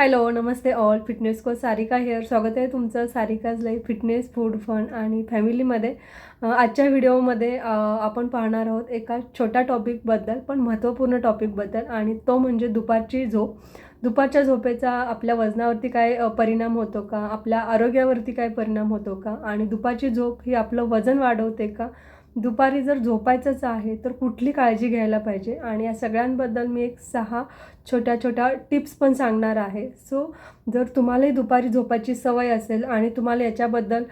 Hello नमस्ते all. Fitness को Sarika hair स्वागत आहे तुमचं Sarika's life fitness food fun आणि फॅमिलीमध्ये आजच्या व्हिडिओमध्ये आपण पाहणार आहोत एका छोट्या टॉपिकबद्दल पण महत्त्वपूर्ण टॉपिकबद्दल आणि तो म्हणजे दुपारची झोप. दुपारच्या झोपेचा आपल्या वजनावरती काय परिणाम होतो का? आपल्या आरोग्यावरती काय परिणाम होतो का? आणि दुपारची झोप ही आपलं वजन वाढवते का? दुपारी जर झोपायचंच आहे तर कुठली काळजी घ्यायला पाहिजे? आणि या सगळ्यांबद्दल मी एक सहा छोट्या छोट्या टिप्स पण सांगणार आहे. सो जर तुम्हालाही दुपारी झोपायची सवय असेल आणि तुम्हाला याच्याबद्दल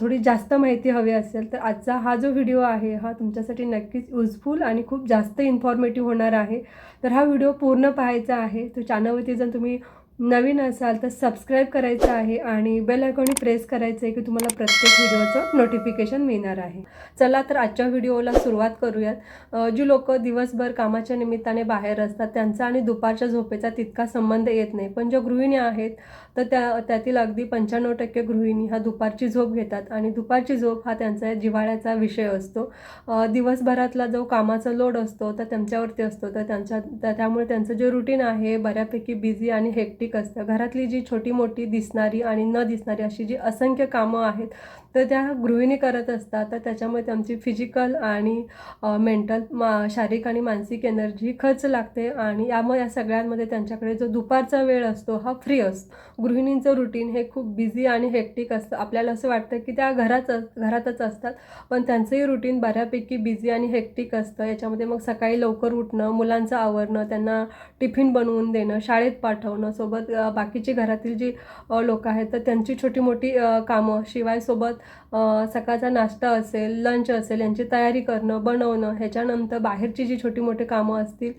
थोडी जास्त माहिती हवी असेल तर आजचा हा जो व्हिडिओ आहे हा तुमच्यासाठी नक्कीच युजफुल आणि खूप जास्त इन्फॉर्मेटिव्ह होणार आहे. तर हा व्हिडिओ पूर्ण पाहायचा आहे. तो चॅनलवरती जर तुम्ही नवीन असाल तर सबस्क्राईब करायचं आहे आणि बेल आयकॉनी प्रेस करायचं आहे की तुम्हाला प्रत्येक व्हिडिओचं नोटिफिकेशन मिळणार आहे. चला तर आजच्या व्हिडिओला सुरुवात करूयात. जी लोक दिवसभर कामाच्या निमित्ताने बाहेर असतात त्यांचा आणि दुपारच्या झोपेचा तितका संबंध येत नाही. पण ज्या गृहिणी आहेत तर त्या त्यातील अगदी पंच्याण्णव टक्के गृहिणी हा दुपारची झोप घेतात. आणि दुपारची झोप हा त्यांचा जिव्हाळ्याचा विषय असतो. दिवसभरातला जो कामाचा लोड असतो तर त्यांच्यावरती असतो. तर त्यांच्या त्या- त्यामुळे त्यांचं जे रुटीन आहे बऱ्यापैकी बिझी आणि हेक्टिक असतं. घरातली जी छोटी मोठी दिसणारी आणि न दिसणारी अशी जी असंख्य कामं आहेत तर त्या गृहिणी करत असतात. तर त्याच्यामुळे त्यांची फिजिकल आणि मेंटल मा शारीरिक आणि मानसिक एनर्जी खर्च लागते. आणि यामुळे या सगळ्यांमध्ये त्यांच्याकडे जो दुपारचा वेळ असतो हा फ्री असतो. गृहिणींचं रुटीन हे खूप बिझी आणि हेक्टिक असतं. आपल्याला असं वाटतं की त्या घराच घरातच असतात. पण त्यांचंही रुटीन बऱ्यापैकी बिझी आणि हेक्टिक असतं. याच्यामध्ये मग सकाळी लवकर उठणं मुलांचं आवरणं त्यांना टिफिन बनवून देणं शाळेत पाठवणं सोबत बाकीची घरातील जी लोक आहेत तर त्यांची छोटी मोठी कामं शिवाय सोबत सकाळचा नाश्ता असेल लंच असेल यांची तयारी करणं बनवणं ह्याच्यानंतर बाहेरची जी छोटी मोठी कामं असतील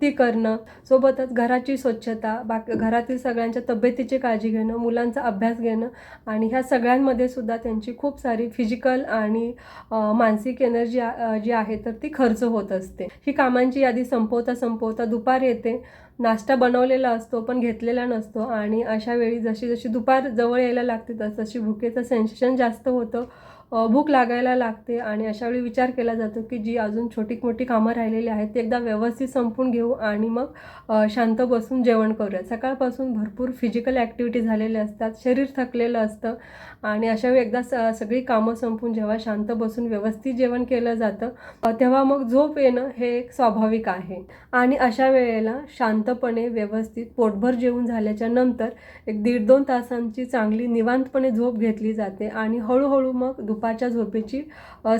ती करणं सोबतच घराची स्वच्छता बाकी घरातील सगळ्यांच्या तब्येतीची काळजी घेणं मुलांचा अभ्यास घेणं आणि ह्या सगळ्यांमध्ये सुद्धा त्यांची खूप सारी फिजिकल आणि मानसिक एनर्जी जी आहे तर ती खर्च होत असते. ही कामांची यादी संपवता संपवता दुपार येते. नाश्ता बनवलेला असतो पण घेतलेला नसतो. आणि अशा वेळी जशी जशी दुपार जवळ यायला लागते तस तशी भुकेचं सेन्सेशन जास्त होतं. भूक लागायला लागते आणि अशावेळी विचार केला जातो की जी अजून छोटी मोठी कामं राहिलेली आहेत ती एकदा व्यवस्थित संपून घेऊ आणि मग शांत बसून जेवण करूया. सकाळपासून भरपूर फिजिकल ॲक्टिव्हिटी झालेल्या असतात शरीर थकलेलं असतं आणि अशावेळी एकदा स सगळी कामं संपून जेव्हा शांत बसून व्यवस्थित जेवण केलं जातं तेव्हा मग झोप येणं हे एक स्वाभाविक आहे. आणि अशा वेळेला शांतपणे व्यवस्थित पोटभर जेवून झाल्याच्यानंतर एक दीड दोन तासांची चांगली निवांतपणे झोप घेतली जाते आणि हळूहळू मग दुपारच्या झोपेची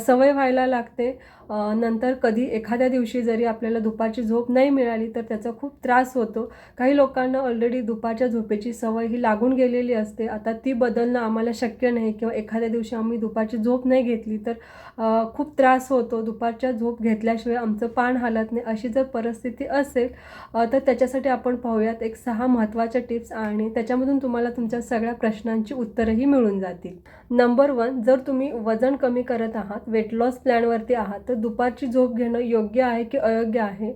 सवय व्हायला लागते. नंतर कधी एखाद्या दिवशी जरी आपल्याला दुपारची झोप नाही मिळाली तर त्याचा खूप त्रास होतो. काही लोकांना ऑलरेडी दुपारच्या झोपेची सवय ही लागून गेलेली असते. आता ती बदलणं आम्हाला शक्य नाही किंवा एखाद्या दिवशी आम्ही दुपारची झोप नाही घेतली तर खूप त्रास होतो. दुपारच्या झोप घेतल्याशिवाय आमचं पान हालत नाही. अशी जर परिस्थिती असेल तर त्याच्यासाठी आपण पाहूयात एक सहा महत्त्वाच्या टिप्स आणि त्याच्यामधून तुम्हाला तुमच्या सगळ्या प्रश्नांची उत्तरंही मिळून जातील. नंबर वन जर तुम्ही वजन कमी करत आहात वेट लॉस प्लॅनवरती आहात तर दुपारची झोप घेणं योग्य आहे की अयोग्य आहे?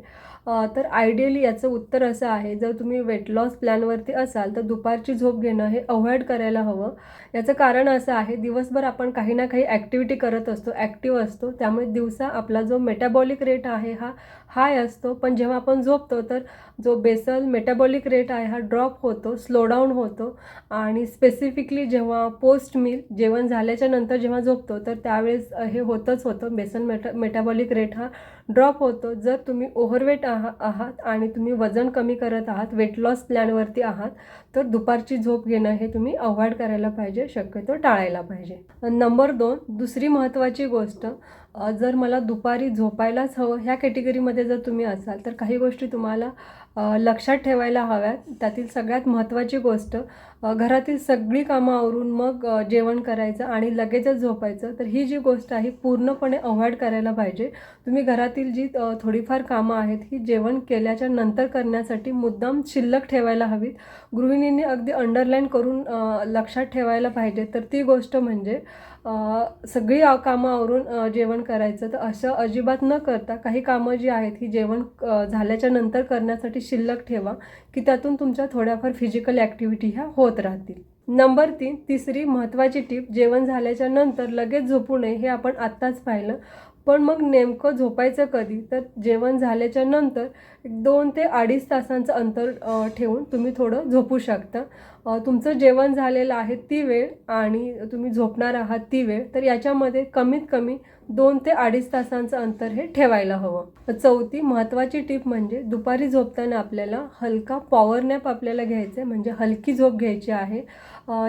तर आयडियली याचं उत्तर असं आहे जर तुम्ही वेट लॉस प्लॅनवरती असाल तर दुपारची झोप घेणं हे अवॉइड करायला हवं. याचं कारण असं आहे दिवसभर आपण काही ना काही ॲक्टिव्हिटी करत असतो ॲक्टिव्ह असतो. त्यामुळे दिवसा आपला जो मेटाबॉलिक रेट आहे हा हाय असतो. पण जेव्हा आपण झोपतो तर जो बेसल मेटाबॉलिक रेट आहे हा ड्रॉप होतो स्लोडाऊन होतो. आणि स्पेसिफिकली जेव्हा पोस्ट मील जेवण झाल्याच्यानंतर जेव्हा झोपतो तर त्यावेळेस हे होतंच होतं. बेसल मेटा मेटाबॉलिक रेट हा ड्रॉप होतो. जर तुम्ही ओव्हरवेट आहा आहात आणि तुम्ही वजन कमी करत आहात वेट लॉस प्लॅनवरती आहात तर दुपारची झोप घेणं हे तुम्ही अवॉइड करायला पाहिजे शक्यतो टाळायला पाहिजे. नंबर दोन दुसरी महत्त्वाची गोष्ट जर मला दुपारी झोपायलाच हवं ह्या कॅटेगरीमध्ये जर तुम्ही असाल तर काही गोष्टी तुम्हाला लक्षात ठेवायला हव्यात. त्यातील सगळ्यात महत्त्वाची गोष्ट घरातील सगळी कामं आवरून मग जेवण करायचं आणि लगेचच झोपायचं तर ही जी गोष्ट आहे पूर्णपणे अवॉइड करायला पाहिजे. तुम्ही घरातील जी थोडीफार कामं आहेत ही जेवण केल्याच्यानंतर करण्यासाठी मुद्दाम शिल्लक ठेवायला हवीत. गृहिणींनी अगदी अंडरलाईन करून लक्षात ठेवायला पाहिजे. तर ती गोष्ट म्हणजे सगळी कामं आवरून जेवण करायचं. तर असं अजिबात न करता काही कामं जी आहेत ही जेवण झाल्याच्यानंतर करण्यासाठी शिल्लक ठेवा की त्यातून तुमच्या थोड्याफार फिजिकल ॲक्टिव्हिटी ह्या होत राहतील. नंबर तीन तिसरी महत्त्वाची टीप जेवण झाल्याच्यानंतर लगेच झोपू नये हे आपण आत्ताच पाहिलं. पण मग नेमकं झोपायचं कधी? तर जेवण झाल्याच्यानंतर दोन ते अडीच तासांचं अंतर ठेवून तुम्ही थोडं झोपू शकता. तुमचं जेवण झालेलं आहे ती वेळ आणि तुम्ही झोपणार आहात ती वेळ तर याच्यामध्ये कमीत कमी दोन ते अडीच तासांचं अंतर हे ठेवायला हवं. चौथी महत्त्वाची टीप म्हणजे दुपारी झोपताना आपल्याला हलका पॉवर नॅप आपल्याला घ्यायचं आहे म्हणजे हलकी झोप घ्यायची आहे.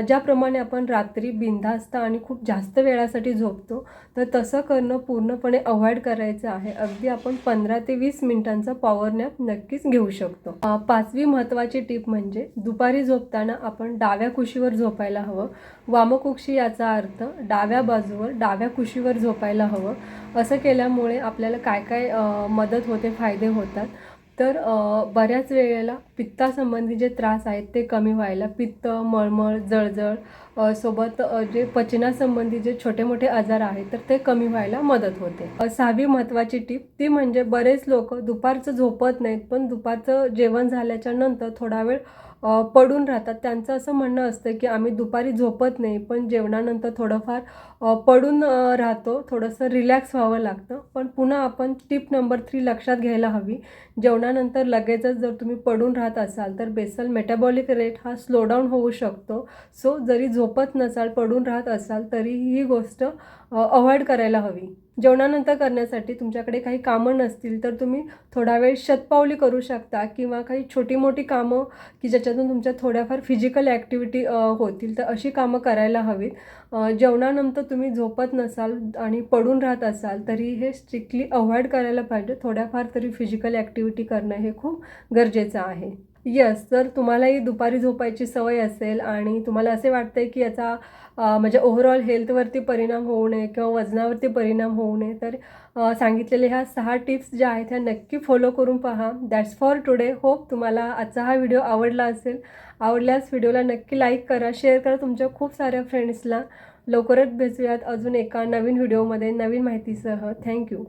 ज्याप्रमाणे आपण रात्री बिनधास्त आणि खूप जास्त वेळासाठी झोपतो तर तसं करणं पूर्णपणे अवॉइड करायचं आहे. अगदी आपण पंधरा ते वीस मिनिटांचा पॉवर नॅप नक्कीच घेऊ शकतो. पाचवी महत्त्वाची टीप म्हणजे दुपारी झोपताना आपण डाव्या कुशीवर झोपायला हवं. वामकुक्षी याचा अर्थ डाव्या बाजूवर डाव्या कुशीवर झोपायला हवं. असं केल्यामुळे आपल्याला काय काय मदत होते फायदे होतात. तर बऱ्याच वेळेला पित्तासंबंधी जे त्रास आहेत ते कमी व्हायला पित्त मळमळ जळजळ सोबत जे पचनासंबंधी जे छोटे मोठे आजार आहेत तर ते कमी व्हायला मदत होते. सहावी महत्त्वाची टीप ती म्हणजे बरेच लोक दुपारचं झोपत नाहीत पण दुपारचं जेवण झाल्याच्यानंतर थोडा वेळ पडून राहतात. त्यांचं असं म्हणणं असतं की आम्ही दुपारी झोपत नाही पण जेवणानंतर थोडंफार पडून राहतो. थोडंसं रिलॅक्स व्हावं लागतं. पण पुन्हा आपण टिप नंबर थ्री लक्षात घ्यायला हवी. जेवणानंतर लगेचच जर तुम्ही पडून राहत असाल तर बेसल मेटाबॉलिक रेट हा स्लोडाऊन होऊ शकतो. सो जरी झोपत नसाल पडून राहत असाल तरी ही गोष्ट अवॉइड करायला हवी. जेवणानंतर करण्यासाठी तुमच्याकडे काही कामं नसतील तर तुम्ही थोडा वेळ शतपावली करू शकता किंवा काही छोटी मोठी कामं की ज्याच्यातून तुमच्या थोड्याफार फिजिकल ॲक्टिव्हिटी होतील. तर अशी कामं करायला हवीत. जेवणानंतर तुम्ही झोपत नसाल आणि पडून राहत असाल तरी हे स्ट्रिक्टली अवॉइड करायला पाहिजे. थोड्याफार तरी फिजिकल ॲक्टिव्हिटी करणं हे खूप गरजेचं आहे. येस जर तुम्हालाही दुपारी झोपायची सवय असेल आणि तुम्हाला असे वाटते की याचा म्हणजे ओव्हरऑल हेल्थवरती परिणाम होऊ नये किंवा वजनावरती परिणाम होऊ नये तर सांगितलेले सांगितलेल्या ह्या सहा टिप्स ज्या आहेत ह्या नक्की फॉलो करून पहा. दॅट्स फॉर टुडे होप तुम्हाला आजचा हा व्हिडिओ आवडला असेल. आवडल्यास व्हिडिओला नक्की लाईक करा. शेअर करा तुमच्या खूप साऱ्या फ्रेंड्सला लवकरच भेटूयात अजून एका नवीन व्हिडिओमध्ये नवीन माहितीसह. थँक्यू